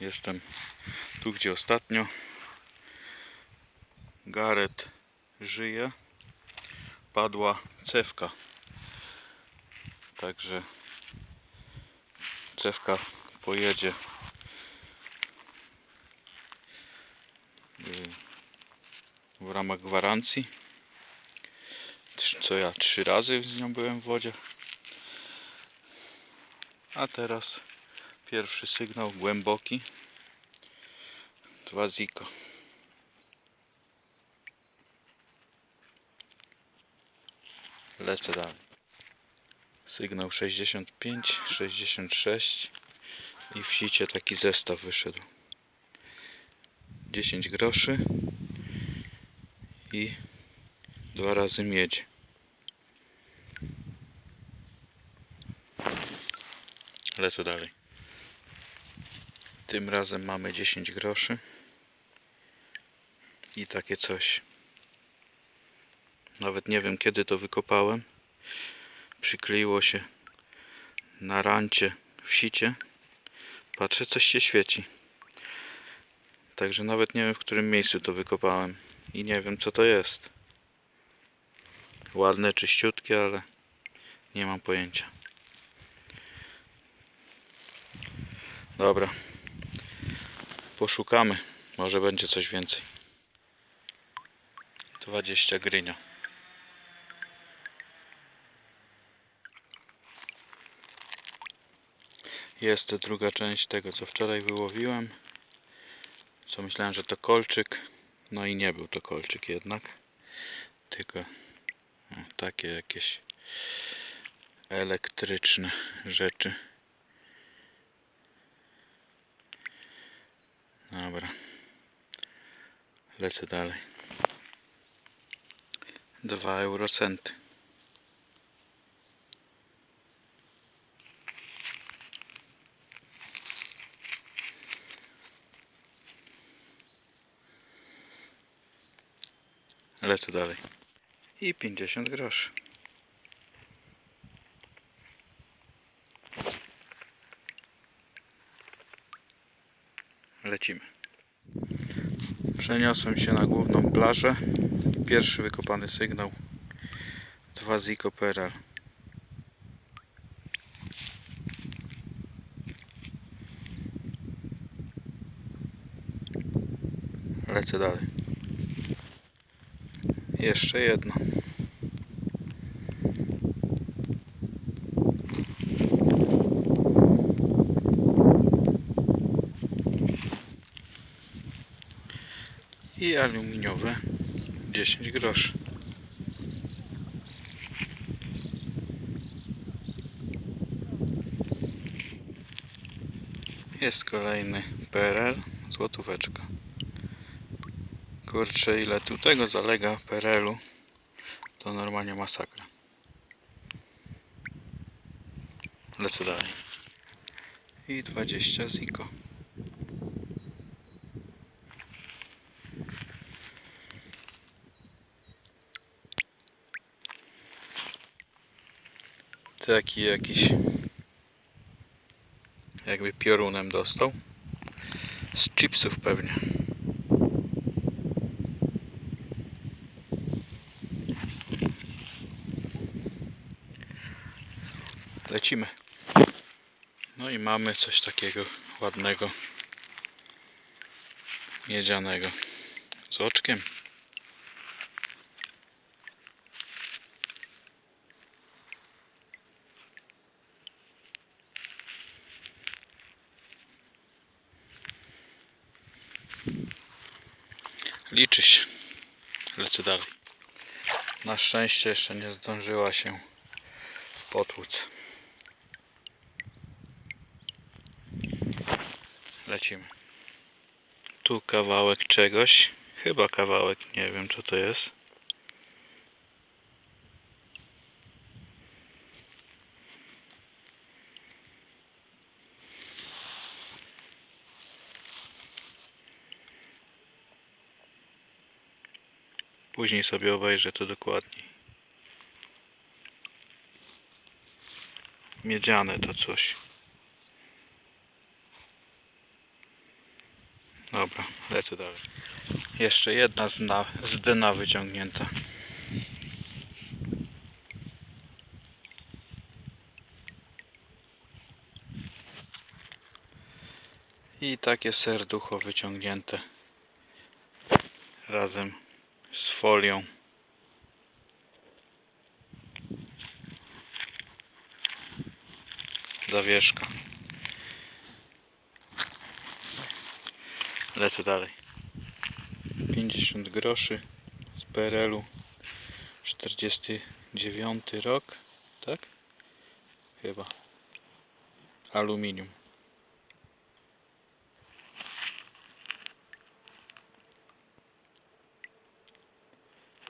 Jestem tu, gdzie ostatnio. Gareth żyje. Padła cewka. Także cewka pojedzie w ramach gwarancji. Co ja trzy razy z nią byłem w wodzie. A teraz pierwszy sygnał głęboki. Dwa ziko. Lecę dalej. Sygnał 65, 66 i w sicie taki zestaw wyszedł. 10 groszy i dwa razy miedź. Lecę dalej. Tym razem mamy 10 groszy i takie coś. Nawet nie wiem kiedy to wykopałem. Przykleiło się na rancie w sicie. Patrzę, coś się świeci. Także nawet nie wiem w którym miejscu to wykopałem i nie wiem co to jest. Ładne, czyściutkie, ale nie mam pojęcia. Dobra. Poszukamy. Może będzie coś więcej. 20 grynia. Jest druga część tego, co wczoraj wyłowiłem. Co myślałem, że to kolczyk. No i nie był to kolczyk jednak. Tylko takie jakieś elektryczne rzeczy. Dobra. Lecę dalej. Dwa eurocenty. Lecę dalej. I 50 groszy. Lecimy. Przeniosłem się na główną plażę. Pierwszy wykopany sygnał. Dwa Zico Peral. Lecę dalej. Jeszcze jedno. Aluminiowe 10 groszy. Jest kolejny PRL, złotóweczka. Kurczę, ile tu tego zalega PRL-u, to normalnie masakra. Lecę dalej. I 20 ziko. Taki jakiś jakby piorunem dostał. Z chipsów pewnie. Lecimy. No i mamy coś takiego ładnego. Miedzianego. Z oczkiem. Lecę dalej. Na szczęście jeszcze nie zdążyła się potłuc. Lecimy. Tu kawałek czegoś. Chyba kawałek, nie wiem co to jest. Później sobie obejrzę to dokładniej. Miedziane to coś. Dobra, lecę dalej. Jeszcze jedna z, na, z dna wyciągnięta. I takie serducho wyciągnięte razem z folią. Zawieszka. Lecę dalej. 50 groszy z PRL-u 49 rok, tak? Chyba. Aluminium.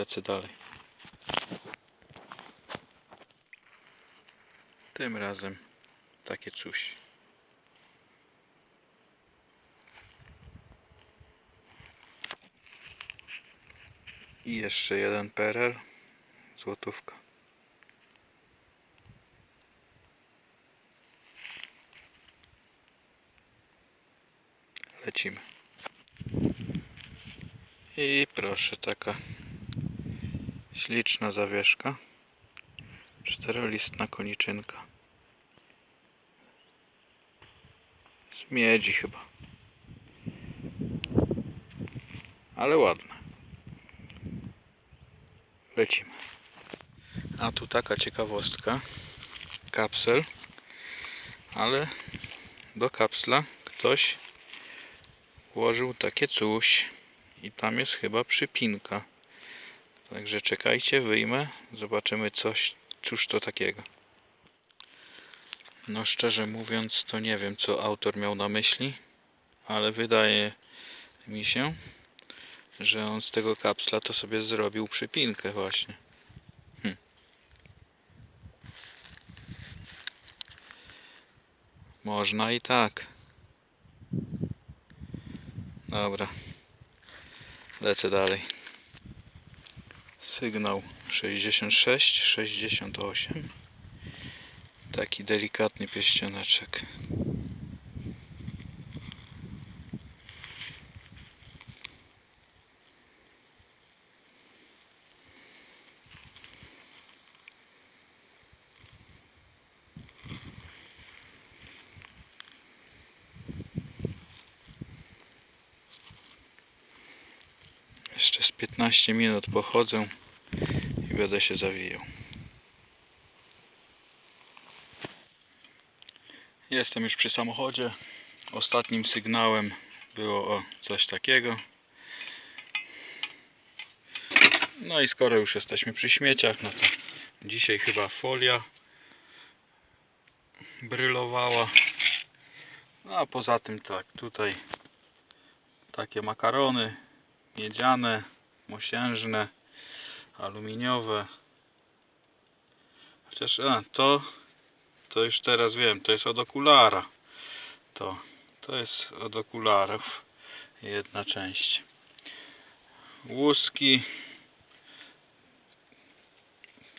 Lecę dalej. Tym razem takie coś. I jeszcze jeden PRL. Złotówka. Lecimy. I proszę, taka śliczna zawieszka. Czterolistna koniczynka. Z miedzi chyba. Ale ładne. Lecimy. A tu taka ciekawostka. Kapsel. Ale do kapsla ktoś włożył takie coś. I tam jest chyba przypinka. Także czekajcie, wyjmę. Zobaczymy coś, cóż to takiego. No szczerze mówiąc, to nie wiem, co autor miał na myśli, ale wydaje mi się, że on z tego kapsla to sobie zrobił przypinkę właśnie. Hm. Można i tak. Dobra. Lecę dalej. Sygnał 66, 68. Taki delikatny pierścioneczek. Jeszcze z 15 minut pochodzę i będę się zawijał. Jestem już przy samochodzie. Ostatnim sygnałem było o coś takiego. No i skoro już jesteśmy przy śmieciach, no to dzisiaj chyba folia brylowała. No a poza tym tak, tutaj takie makarony miedziane, mosiężne, aluminiowe. Chociaż a, to to już teraz wiem, to jest od okulara. To, to jest od okularów jedna część. Łuski.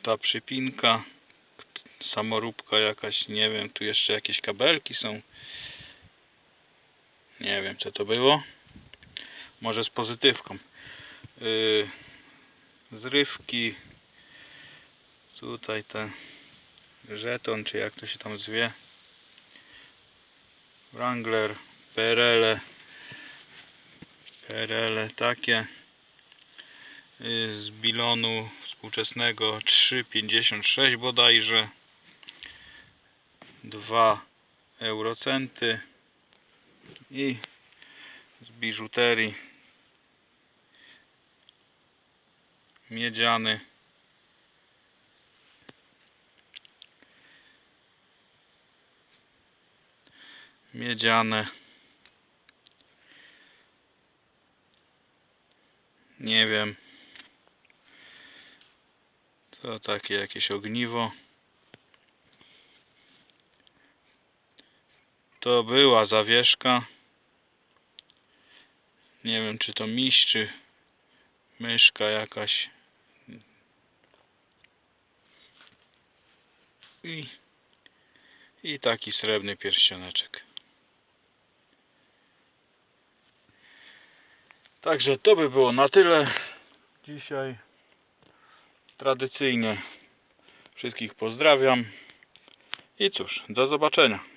Ta przypinka. Samoróbka jakaś, nie wiem, tu jeszcze jakieś kabelki są. Nie wiem co to było. Może z pozytywką. Yy, zrywki. Tutaj te żeton, czy jak to się tam zwie. Wrangler, PRL, PRL takie. Y, z bilonu współczesnego 3,56 bodajże. 2 eurocenty. I z biżuterii miedziany miedziane. Nie wiem. To takie jakieś ogniwo. To była zawieszka. Nie wiem czy to miś czy myszka jakaś. I I taki srebrny pierścioneczek. Także to by było na tyle dzisiaj. Tradycyjnie wszystkich pozdrawiam. I cóż, do zobaczenia.